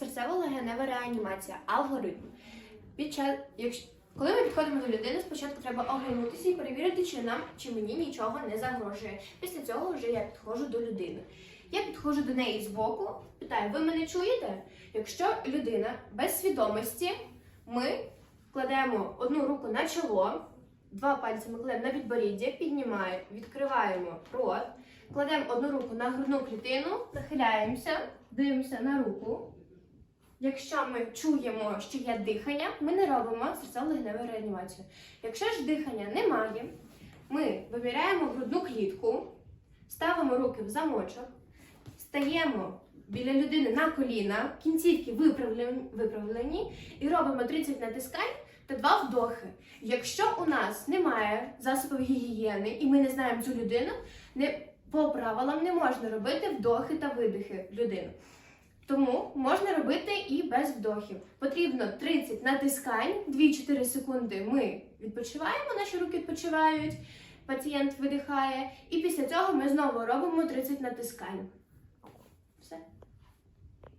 серцево-легенева реанімація, алгоритм. Під час, якщо, коли ми підходимо до людини, спочатку треба оглянутися і перевірити, чи нам чи мені нічого не загрожує. Після цього вже я підходжу до людини. Я підходжу до неї збоку, питаю, ви мене чуєте? Якщо людина без свідомості, ми кладемо одну руку на чоло, два пальці ми кладемо на підборіддя, піднімаємо, відкриваємо рот, кладемо одну руку на грудну клітину, нахиляємося, дивимося на руку. Якщо ми чуємо, що є дихання, ми не робимо серцево-легеневу реанімацію. Якщо ж дихання немає, ми виміряємо грудну клітку, ставимо руки в замочок, стаємо біля людини на коліна, кінцівки виправлені, і робимо 30 натискань та 2 вдохи. Якщо у нас немає засобів гігієни і ми не знаємо цю людину, не, по правилам не можна робити вдохи та видихи в людину. Тому можна робити і без вдохів. Потрібно 30 натискань, 2-4 секунди ми відпочиваємо, наші руки відпочивають, пацієнт видихає, і після цього ми знову робимо 30 натискань.